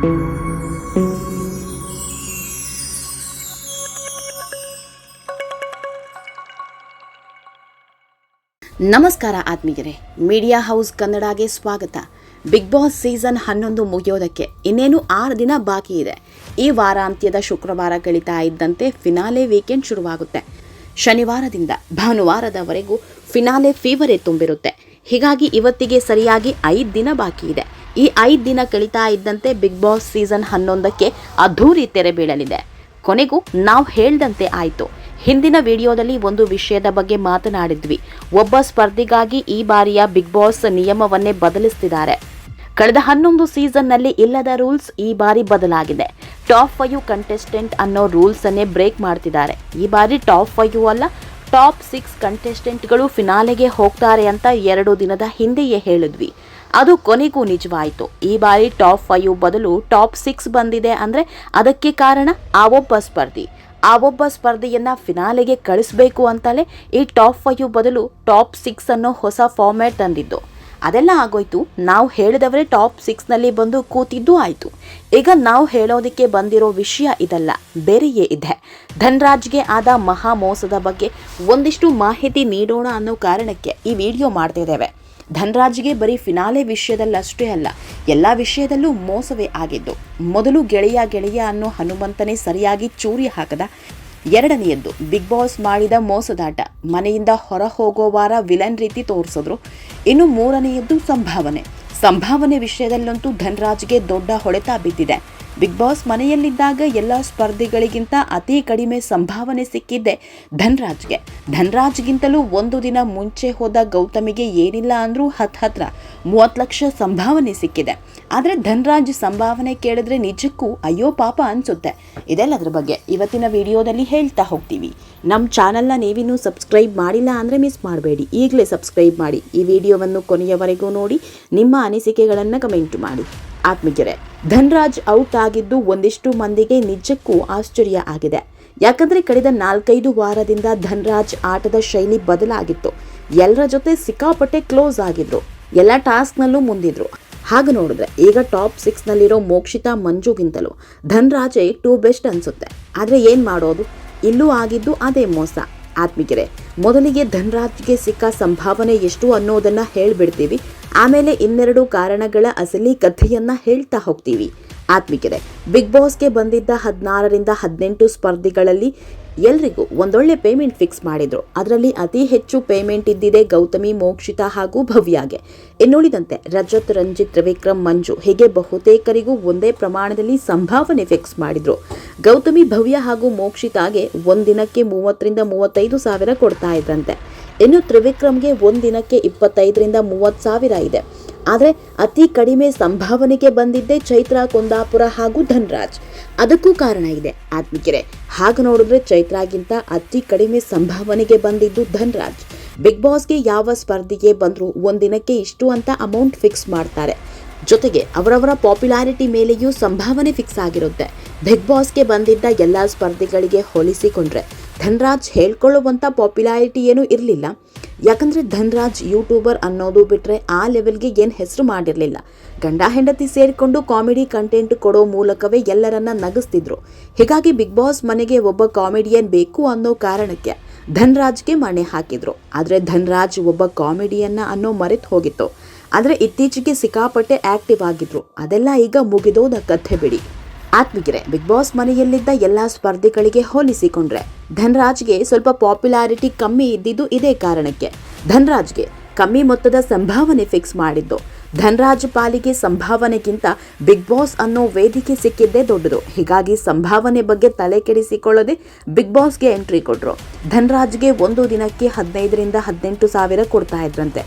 ನಮಸ್ಕಾರ ಆತ್ಮೀಯರೇ, media house ಕನ್ನಡಗೆ ಸ್ವಾಗತ. ಬಿಗ್ ಬಾಸ್ ಸೀಸನ್ ಹನ್ನೊಂದು ಮುಗಿಯೋದಕ್ಕೆ ಇನ್ನೇನು ಆರು ದಿನ ಬಾಕಿ ಇದೆ. ಈ ವಾರಾಂತ್ಯದ ಶುಕ್ರವಾರ ಕಳೀತಾ ಇದ್ದಂತೆ ಫಿನಾಲೆ ವೀಕೆಂಡ್ ಶುರುವಾಗುತ್ತೆ. ಶನಿವಾರದಿಂದ ಭಾನುವಾರದವರೆಗೂ ಫಿನಾಲೆ ಫೀವರೇ ತುಂಬಿರುತ್ತೆ. ಹೀಗಾಗಿ ಇವತ್ತಿಗೆ ಸರಿಯಾಗಿ ಐದು ದಿನ ಬಾಕಿ ಇದೆ. ಈ ಐದು ದಿನ ಕಳೀತಾ ಇದ್ದಂತೆ ಬಿಗ್ ಬಾಸ್ ಸೀಸನ್ ಹನ್ನೊಂದಕ್ಕೆ ಅದ್ಧೂರಿ ತೆರೆ ಬೀಳಲಿದೆ. ಕೊನೆಗೂ ನಾವು ಹೇಳ್ದಂತೆ ಆಯಿತು. ಹಿಂದಿನ ವಿಡಿಯೋದಲ್ಲಿ ಒಂದು ವಿಷಯದ ಬಗ್ಗೆ ಮಾತನಾಡಿದ್ವಿ. ಒಬ್ಬ ಸ್ಪರ್ಧಿಗಾಗಿ ಈ ಬಾರಿಯ ಬಿಗ್ ಬಾಸ್ ನಿಯಮವನ್ನೇ ಬದಲಿಸ್ತಿದ್ದಾರೆ. ಕಳೆದ ಹನ್ನೊಂದು ಸೀಸನ್ನಲ್ಲಿ ಇಲ್ಲದ ರೂಲ್ಸ್ ಈ ಬಾರಿ ಬದಲಾಗಿದೆ. ಟಾಪ್ ಫೈವ್ ಕಂಟೆಸ್ಟೆಂಟ್ ಅನ್ನೋ ರೂಲ್ಸನ್ನೇ ಬ್ರೇಕ್ ಮಾಡ್ತಿದ್ದಾರೆ. ಈ ಬಾರಿ ಟಾಪ್ ಫೈವ್ ಅಲ್ಲ ಟಾಪ್ ಸಿಕ್ಸ್ ಕಂಟೆಸ್ಟೆಂಟ್ಗಳು ಫಿನಾಲೆಗೆ ಹೋಗ್ತಾರೆ ಅಂತ ಎರಡು ದಿನದ ಹಿಂದೆಯೇ ಹೇಳಿದ್ವಿ. ಅದು ಕೊನೆಗೂ ನಿಜವಾಯಿತು. ಈ ಬಾರಿ ಟಾಪ್ ಫೈವ್ ಬದಲು ಟಾಪ್ ಸಿಕ್ಸ್ ಬಂದಿದೆ ಅಂದರೆ ಅದಕ್ಕೆ ಕಾರಣ ಆ ಒಬ್ಬ ಸ್ಪರ್ಧಿ. ಆ ಒಬ್ಬ ಸ್ಪರ್ಧೆಯನ್ನ ಫಿನಾಲೆಗೆ ಕಳಿಸಬೇಕು ಅಂತಲೇ ಈ ಟಾಪ್ ಫೈವ್ ಬದಲು ಟಾಪ್ ಸಿಕ್ಸ್ ಅನ್ನೋ ಹೊಸ ಫಾರ್ಮ್ಯಾಟ್ ತಂದಿದ್ದು. ಅದೆಲ್ಲ ಆಗೋಯ್ತು. ನಾವು ಹೇಳಿದವರೇ ಟಾಪ್ ಸಿಕ್ಸ್ನಲ್ಲಿ ಬಂದು ಕೂತಿದ್ದು ಆಯಿತು. ಈಗ ನಾವು ಹೇಳೋದಕ್ಕೆ ಬಂದಿರೋ ವಿಷಯ ಇದಲ್ಲ. ಬೇರೆಯೇ ಇದೆ. ಧನ್ರಾಜ್ಗೆ ಆದ ಮಹಾ ಮೋಸದ ಬಗ್ಗೆ ಒಂದಿಷ್ಟು ಮಾಹಿತಿ ನೀಡೋಣ ಅನ್ನೋ ಕಾರಣಕ್ಕೆ ಈ ವಿಡಿಯೋ ಮಾಡ್ತಿದ್ದೇವೆ. ಧನ್ರಾಜ್ಗೆ ಬರೀ ಫಿನಾಲೆ ವಿಷಯದಲ್ಲಷ್ಟೇ ಅಲ್ಲ, ಎಲ್ಲ ವಿಷಯದಲ್ಲೂ ಮೋಸವೇ ಆಗಿದ್ದು. ಮೊದಲು ಗೆಳೆಯ ಗೆಳೆಯ ಅನ್ನೋ ಹನುಮಂತನೇ ಸರಿಯಾಗಿ ಚೂರಿ ಹಾಕದ. ಎರಡನೆಯದ್ದು, ಬಿಗ್ ಬಾಸ್ ಮಾಡಿದ ಮೋಸದಾಟ. ಮನೆಯಿಂದ ಹೊರ ಹೋಗೋ ವಾರ ವಿಲನ್ ರೀತಿ ತೋರಿಸಿದ್ರು. ಇನ್ನು ಮೂರನೆಯದ್ದು ಸಂಭಾವನೆ. ಸಂಭಾವನೆ ವಿಷಯದಲ್ಲಂತೂ ಧನ್ರಾಜ್ಗೆ ದೊಡ್ಡ ಹೊಡೆತ ಬಿದ್ದಿದೆ. ಬಿಗ್ ಬಾಸ್ ಮನೆಯಲ್ಲಿದ್ದಾಗ ಎಲ್ಲ ಸ್ಪರ್ಧಿಗಳಿಗಿಂತ ಅತಿ ಕಡಿಮೆ ಸಂಭಾವನೆ ಸಿಕ್ಕಿದ್ದೆ ಧನ್ರಾಜ್ಗೆ. ಧನ್ರಾಜ್ಗಿಂತಲೂ ಒಂದು ದಿನ ಮುಂಚೆ ಹೋದ ಗೌತಮಿಗೆ ಏನಿಲ್ಲ ಅಂದರೂ ಹತ್ತು ಹತ್ರ ಮೂವತ್ತು ಲಕ್ಷ ಸಂಭಾವನೆ ಸಿಕ್ಕಿದೆ. ಆದರೆ ಧನ್ರಾಜ್ ಸಂಭಾವನೆ ಕೇಳಿದ್ರೆ ನಿಜಕ್ಕೂ ಅಯ್ಯೋ ಪಾಪ ಅನಿಸುತ್ತೆ. ಇದೆಲ್ಲ ಅದ್ರ ಬಗ್ಗೆ ಇವತ್ತಿನ ವಿಡಿಯೋದಲ್ಲಿ ಹೇಳ್ತಾ ಹೋಗ್ತೀವಿ. ನಮ್ಮ ಚಾನಲ್ನ ನೀವಿನ್ನೂ ಸಬ್ಸ್ಕ್ರೈಬ್ ಮಾಡಿಲ್ಲ ಅಂದರೆ ಮಿಸ್ ಮಾಡಬೇಡಿ. ಈಗಲೇ ಸಬ್ಸ್ಕ್ರೈಬ್ ಮಾಡಿ ಈ ವಿಡಿಯೋವನ್ನು ಕೊನೆಯವರೆಗೂ ನೋಡಿ. ನಿಮ್ಮ ಅನಿಸಿಕೆಗಳನ್ನು ಕಮೆಂಟ್ ಮಾಡಿ. ಆತ್ಮೀಯರೇ, ಧನ್ರಾಜ್ ಔಟ್ ಆಗಿದ್ದು ಒಂದಿಷ್ಟು ಮಂದಿಗೆ ನಿಜಕ್ಕೂ ಆಶ್ಚರ್ಯ ಆಗಿದೆ. ಯಾಕಂದ್ರೆ ಕಳೆದ ನಾಲ್ಕೈದು ವಾರದಿಂದ ಧನ್ರಾಜ್ ಆಟದ ಶೈಲಿ ಬದಲಾಗಿತ್ತು. ಎಲ್ಲರ ಜೊತೆ ಸಿಕ್ಕಾಪಟ್ಟೆ ಕ್ಲೋಸ್ ಆಗಿದ್ರು. ಎಲ್ಲ ಟಾಸ್ಕ್ನಲ್ಲೂ ಮುಂದಿದ್ರು. ಹಾಗೆ ನೋಡಿದ್ರೆ ಈಗ ಟಾಪ್ ಸಿಕ್ಸ್ನಲ್ಲಿರೋ ಮೋಕ್ಷಿತಾ ಮಂಜುಗಿಂತಲೂ ಧನ್ರಾಜೇ ಟೂ ಬೆಸ್ಟ್ ಅನ್ಸುತ್ತೆ. ಆದರೆ ಏನು ಮಾಡೋದು? ಇಲ್ಲೂ ಆಗಿದ್ದು ಅದೇ ಮೋಸ. ಆತ್ಮಿಕರೆ ಮೊದಲಿಗೆ ಧನ್ರಾಜ್ಗೆ ಸಿಕ್ಕ ಸಂಭಾವನೆ ಎಷ್ಟು ಅನ್ನೋದನ್ನ ಹೇಳ್ಬಿಡ್ತೀವಿ. ಆಮೇಲೆ ಇನ್ನೆರಡು ಕಾರಣಗಳ ಅಸಲಿ ಕಥೆಯನ್ನ ಹೇಳ್ತಾ ಹೋಗ್ತೀವಿ. ಆತ್ಮಿಕರೆ ಬಿಗ್ ಬಾಸ್ಗೆ ಬಂದಿದ್ದ ಹದಿನಾರರಿಂದ ಹದಿನೆಂಟು ಸ್ಪರ್ಧಿಗಳಲ್ಲಿ ಎಲ್ರಿಗೂ ಒಂದೊಳ್ಳೆ ಪೇಮೆಂಟ್ ಫಿಕ್ಸ್ ಮಾಡಿದ್ರು. ಅದರಲ್ಲಿ ಅತಿ ಹೆಚ್ಚು ಪೇಮೆಂಟ್ ಇದ್ದಿದೆ ಗೌತಮಿ, ಮೋಕ್ಷಿತಾ ಹಾಗೂ ಭವ್ಯಾಗೆ. ಇನ್ನುಳಿದಂತೆ ರಜತ್, ರಂಜಿತ್, ತ್ರಿವಿಕ್ರಮ್, ಮಂಜು ಹೀಗೆ ಬಹುತೇಕರಿಗೂ ಒಂದೇ ಪ್ರಮಾಣದಲ್ಲಿ ಸಂಭಾವನೆ ಫಿಕ್ಸ್ ಮಾಡಿದ್ರು. ಗೌತಮಿ, ಭವ್ಯ ಹಾಗೂ ಮೋಕ್ಷಿತಾಗೆ ಒಂದಿನಕ್ಕೆ ಮೂವತ್ತರಿಂದ ಮೂವತ್ತೈದು ಸಾವಿರ ಕೊಡ್ತಾ ಇದ್ರಂತೆ. ಇನ್ನು ತ್ರಿವಿಕ್ರಮ್ಗೆ ಒಂದಿನಕ್ಕೆ ಇಪ್ಪತ್ತೈದರಿಂದ ಮೂವತ್ತು ಸಾವಿರ ಇದೆ. ಆದರೆ ಅತಿ ಕಡಿಮೆ ಸಂಭಾವನೆಗೆ ಬಂದಿದ್ದೆ ಚೈತ್ರ, ಕುಂದಾಪುರ ಹಾಗೂ ಧನ್ರಾಜ್. ಅದಕ್ಕೂ ಕಾರಣ ಇದೆ ಆತ್ಮಿಕೆರೆ. ಹಾಗೆ ನೋಡಿದ್ರೆ ಚೈತ್ರಾಗಿಂತ ಅತಿ ಕಡಿಮೆ ಸಂಭಾವನೆಗೆ ಬಂದಿದ್ದು ಧನ್ರಾಜ್. ಬಿಗ್ ಬಾಸ್ಗೆ ಯಾವ ಸ್ಪರ್ಧಿಗೆ ಬಂದರೂ ಒಂದಿನಕ್ಕೆ ಇಷ್ಟು ಅಂತ ಅಮೌಂಟ್ ಫಿಕ್ಸ್ ಮಾಡ್ತಾರೆ. ಜೊತೆಗೆ ಅವರವರ ಪಾಪ್ಯುಲಾರಿಟಿ ಮೇಲೆಯೂ ಸಂಭಾವನೆ ಫಿಕ್ಸ್ ಆಗಿರುತ್ತೆ. ಬಿಗ್ ಬಾಸ್ಗೆ ಬಂದಿದ್ದ ಎಲ್ಲ ಸ್ಪರ್ಧಿಗಳಿಗೆ ಹೋಲಿಸಿಕೊಂಡ್ರೆ ಧನ್ರಾಜ್ ಹೇಳ್ಕೊಳ್ಳುವಂಥ ಪಾಪ್ಯುಲಾರಿಟಿ ಏನೂ ಇರಲಿಲ್ಲ. ಯಾಕಂದರೆ ಧನ್ರಾಜ್ ಯೂಟ್ಯೂಬರ್ ಅನ್ನೋದು ಬಿಟ್ಟರೆ ಆ ಲೆವೆಲ್ಗೆ ಏನು ಹೆಸರು ಮಾಡಿರಲಿಲ್ಲ. ಗಂಡ ಹೆಂಡತಿ ಸೇರಿಕೊಂಡು ಕಾಮಿಡಿ ಕಂಟೆಂಟ್ ಕೊಡೋ ಮೂಲಕವೇ ಎಲ್ಲರನ್ನ ನಗಿಸ್ತಿದ್ರು. ಹೀಗಾಗಿ ಬಿಗ್ ಬಾಸ್ ಮನೆಗೆ ಒಬ್ಬ ಕಾಮಿಡಿಯನ್ ಬೇಕು ಅನ್ನೋ ಕಾರಣಕ್ಕೆ ಧನ್ರಾಜ್ಗೆ ಮಣೆ ಹಾಕಿದ್ರು. ಆದರೆ ಧನ್ರಾಜ್ ಒಬ್ಬ ಕಾಮಿಡಿಯನ್ನ ಅನ್ನೋ ಮರೆತು ಹೋಗಿತ್ತು. ಆದರೆ ಇತ್ತೀಚೆಗೆ ಸಿಕ್ಕಾಪಟ್ಟೆ ಆ್ಯಕ್ಟಿವ್ ಆಗಿದ್ರು. ಅದೆಲ್ಲ ಈಗ ಮುಗಿದೋದ ಕಥೆ ಬಿಡಿ. ಆತ್ಮಿಕರೆ ಬಿಗ್ ಬಾಸ್ ಮನೆಯಲ್ಲಿದ್ದ ಎಲ್ಲಾ ಸ್ಪರ್ಧಿಗಳಿಗೆ ಹೋಲಿಸಿಕೊಂಡ್ರೆ, ಧನ್ರಾಜ್ಗೆ ಸ್ವಲ್ಪ ಪಾಪ್ಯುಲಾರಿಟಿ ಕಮ್ಮಿ ಇದ್ದಿದ್ದು ಇದೇ ಕಾರಣಕ್ಕೆ. ಧನ್ರಾಜ್ಗೆ ಕಮ್ಮಿ ಮೊತ್ತದ ಸಂಭಾವನೆ ಫಿಕ್ಸ್ ಮಾಡಿದ್ದು. ಧನ್ರಾಜ್ ಪಾಲಿಗೆ ಸಂಭಾವನೆಗಿಂತ ಬಿಗ್ ಬಾಸ್ ಅನ್ನೋ ವೇದಿಕೆ ಸಿಕ್ಕಿದ್ದೇ ದೊಡ್ಡದು. ಹೀಗಾಗಿ ಸಂಭಾವನೆ ಬಗ್ಗೆ ತಲೆ ಕೆಡಿಸಿಕೊಳ್ಳದೆ ಬಿಗ್ ಬಾಸ್ಗೆ ಎಂಟ್ರಿ ಕೊಟ್ಟರು ಧನ್ರಾಜ್ಗೆ ಒಂದು ದಿನಕ್ಕೆ ಹದಿನೈದರಿಂದ ಹದಿನೆಂಟು ಸಾವಿರ ಕೊಡ್ತಾ ಇದ್ರಂತೆ.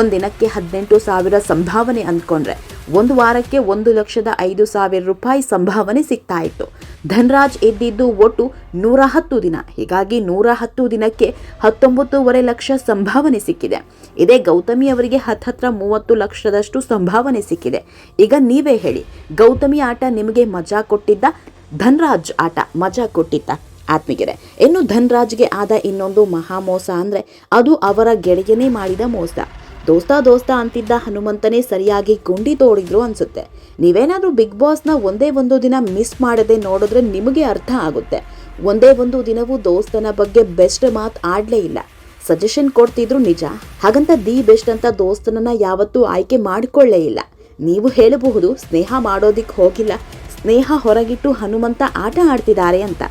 ಒಂದಿನಕ್ಕೆ ಹದಿನೆಂಟು ಸಾವಿರ ಸಂಭಾವನೆ ಅಂದ್ಕೊಂಡ್ರೆ ಒಂದು ವಾರಕ್ಕೆ ಒಂದು ಲಕ್ಷದ ಐದು ಸಾವಿರ ರೂಪಾಯಿ ಸಂಭಾವನೆ ಸಿಗ್ತಾ ಇತ್ತು ಧನ್ರಾಜ್ ಇದ್ದಿದ್ದು ಒಟ್ಟು ನೂರ ಹತ್ತು ದಿನ. ಹೀಗಾಗಿ ನೂರ ಹತ್ತು ದಿನಕ್ಕೆ ಹತ್ತೊಂಬತ್ತೂವರೆ ಲಕ್ಷ ಸಂಭಾವನೆ ಸಿಕ್ಕಿದೆ. ಇದೇ ಗೌತಮಿ ಅವರಿಗೆ ಹತ್ತತ್ರ ಮೂವತ್ತು ಲಕ್ಷದಷ್ಟು ಸಂಭಾವನೆ ಸಿಕ್ಕಿದೆ. ಈಗ ನೀವೇ ಹೇಳಿ, ಗೌತಮಿ ಆಟ ನಿಮಗೆ ಮಜಾ ಕೊಟ್ಟಿದ್ದ? ಧನ್ರಾಜ್ ಆಟ ಮಜಾ ಕೊಟ್ಟಿದ್ದ? ಆತ್ಮಿಗೆರೆ ಇನ್ನು ಧನ್ರಾಜ್ಗೆ ಆದ ಇನ್ನೊಂದು ಮಹಾ ಮೋಸ ಅಂದರೆ ಅದು ಅವರ ಗೆಳೆಯನೇ ಮಾಡಿದ ಮೋಸ. ದೋಸ್ತ ದೋಸ್ತ ಅಂತಿದ್ದ ಹನುಮಂತನೇ ಸರಿಯಾಗಿ ಗುಂಡಿ ತೋಡಿದ್ರು ಅನ್ಸುತ್ತೆ. ನೀವೇನಾದ್ರೂ ಬಿಗ್ ಬಾಸ್ನ ಒಂದೇ ಒಂದು ದಿನ ಮಿಸ್ ಮಾಡದೆ ನೋಡಿದ್ರೆ ನಿಮಗೆ ಅರ್ಥ ಆಗುತ್ತೆ. ಒಂದೇ ಒಂದು ದಿನವೂ ದೋಸ್ತನ ಬಗ್ಗೆ ಬೆಸ್ಟ್ ಮಾತು ಆಡ್ಲೇ ಇಲ್ಲ. ಸಜೆಷನ್ ಕೊಡ್ತಿದ್ರು ನಿಜ. ಹಾಗಂತ ದಿ ಬೆಸ್ಟ್ ಅಂತ ದೋಸ್ತನನ್ನ ಯಾವತ್ತೂ ಆಯ್ಕೆ ಮಾಡಿಕೊಳ್ಳೇ ಇಲ್ಲ. ನೀವು ಹೇಳಬಹುದು, ಸ್ನೇಹ ಮಾಡೋದಿಕ್ ಹೋಗಿಲ್ಲ. ಸ್ನೇಹ ಹೊರಗಿಟ್ಟು ಹನುಮಂತ ಆಟ ಆಡ್ತಿದ್ದಾರೆ ಅಂತ.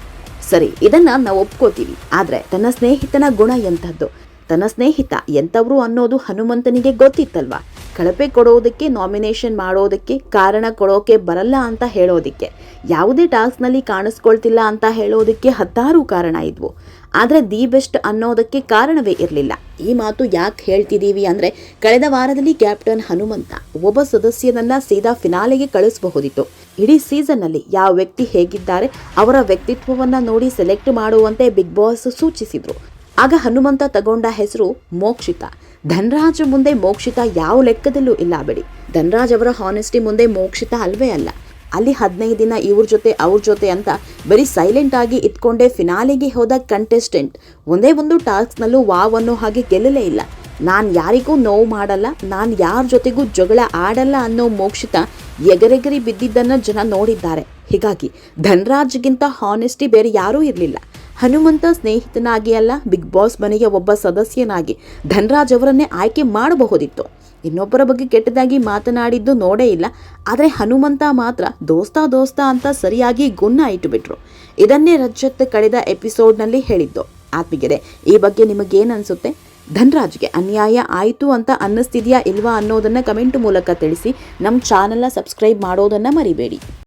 ಸರಿ, ಇದನ್ನ ನಾವು ಒಪ್ಕೋತೀವಿ. ಆದ್ರೆ ತನ್ನ ಸ್ನೇಹಿತನ ಗುಣ ಎಂಥದ್ದು? ತನ್ನ ಸ್ನೇಹಿತ ಎಂಥವ್ರು ಅನ್ನೋದು ಹನುಮಂತನಿಗೆ ಗೊತ್ತಿತ್ತಲ್ವ? ಕಳಪೆ ಕೊಡೋದಕ್ಕೆ ನಾಮಿನೇಷನ್ ಮಾಡೋದಕ್ಕೆ ಕಾರಣ ಕೊಡೋಕೆ ಬರಲ್ಲ ಅಂತ ಹೇಳೋದಕ್ಕೆ. ಯಾವುದೇ ಟಾಸ್ಕ್ನಲ್ಲಿ ಕಾಣಿಸ್ಕೊಳ್ತಿಲ್ಲ ಅಂತ ಹೇಳೋದಕ್ಕೆ ಹತ್ತಾರು ಕಾರಣ ಇದ್ವು. ಆದರೆ ದಿ ಬೆಸ್ಟ್ ಅನ್ನೋದಕ್ಕೆ ಕಾರಣವೇ ಇರಲಿಲ್ಲ. ಈ ಮಾತು ಯಾಕೆ ಹೇಳ್ತಿದ್ದೀವಿ ಅಂದರೆ, ಕಳೆದ ವಾರದಲ್ಲಿ ಕ್ಯಾಪ್ಟನ್ ಹನುಮಂತ ಒಬ್ಬ ಸದಸ್ಯನನ್ನ ಸೀದಾ ಫಿನಾಲೆಗೆ ಕಳಿಸಬಹುದಿತ್ತು. ಇಡೀ ಸೀಸನ್ನಲ್ಲಿ ಯಾವ ವ್ಯಕ್ತಿ ಹೇಗಿದ್ದಾರೆ, ಅವರ ವ್ಯಕ್ತಿತ್ವವನ್ನು ನೋಡಿ ಸೆಲೆಕ್ಟ್ ಮಾಡುವಂತೆ ಬಿಗ್ ಬಾಸ್ ಸೂಚಿಸಿದ್ರು. ಆಗ ಹನುಮಂತ ತಗೊಂಡ ಹೆಸರು ಮೋಕ್ಷಿತ. ಧನ್ರಾಜ್ ಮುಂದೆ ಮೋಕ್ಷಿತ ಯಾವ ಲೆಕ್ಕದಲ್ಲೂ ಇಲ್ಲ ಬಿಡಿ. ಧನ್ರಾಜ್ ಅವರ ಹಾನೆಸ್ಟಿ ಮುಂದೆ ಮೋಕ್ಷಿತ ಅಲ್ವೇ ಅಲ್ಲ. ಅಲ್ಲಿ ಹದಿನೈದು ದಿನ ಇವ್ರ ಜೊತೆ ಅವ್ರ ಜೊತೆ ಅಂತ ಬರೀ ಸೈಲೆಂಟ್ ಆಗಿ ಇದ್ಕೊಂಡೇ ಫಿನಾಲೆಗೆ ಹೋದ ಕಂಟೆಸ್ಟೆಂಟ್ ಒಂದೇ ಒಂದು ಟಾಸ್ಕ್ನಲ್ಲೂ ವಾವ್ ಅನ್ನೋ ಹಾಗೆ ಗೆಲ್ಲಲೇ ಇಲ್ಲ. ನಾನು ಯಾರಿಗೂ ನೋವು ಮಾಡಲ್ಲ, ನಾನು ಯಾರ ಜೊತೆಗೂ ಜಗಳ ಆಡಲ್ಲ ಅನ್ನೋ ಮೋಕ್ಷಿತ ಎಗರೆಗರಿ ಬಿದ್ದಿದ್ದನ್ನ ಜನ ನೋಡಿದ್ದಾರೆ. ಹೀಗಾಗಿ ಧನ್ರಾಜ್ಗಿಂತ ಹಾನೆಸ್ಟಿ ಬೇರೆ ಯಾರೂ ಇರಲಿಲ್ಲ. ಹನುಮಂತ ಸ್ನೇಹಿತನಾಗಿ ಅಲ್ಲ ಬಿಗ್ ಬಾಸ್ ಮನೆಯ ಒಬ್ಬ ಸದಸ್ಯನಾಗಿ ಧನ್ರಾಜ್ ಅವರನ್ನೇ ಆಯ್ಕೆ ಮಾಡಬಹುದಿತ್ತು. ಇನ್ನೊಬ್ಬರ ಬಗ್ಗೆ ಕೆಟ್ಟದಾಗಿ ಮಾತನಾಡಿದ್ದು ನೋಡೇ ಇಲ್ಲ. ಆದರೆ ಹನುಮಂತ ಮಾತ್ರ ದೋಸ್ತ ದೋಸ್ತ ಅಂತ ಸರಿಯಾಗಿ ಗುನ್ನ ಇಟ್ಟುಬಿಟ್ರು. ಇದನ್ನೇ ರಜತ್ ಕಳೆದ ಎಪಿಸೋಡ್ನಲ್ಲಿ ಹೇಳಿದ್ದು. ಆತ್ಮಿಗೆರೆ ಈ ಬಗ್ಗೆ ನಿಮಗೇನನ್ಸುತ್ತೆ? ಧನ್ರಾಜ್ಗೆ ಅನ್ಯಾಯ ಆಯಿತು ಅಂತ ಅನ್ನಿಸ್ತಿದೆಯಾ ಇಲ್ವಾ ಅನ್ನೋದನ್ನು ಕಮೆಂಟ್ ಮೂಲಕ ತಿಳಿಸಿ. ನಮ್ಮ ಚಾನಲ್ನ ಸಬ್ಸ್ಕ್ರೈಬ್ ಮಾಡೋದನ್ನು ಮರಿಬೇಡಿ.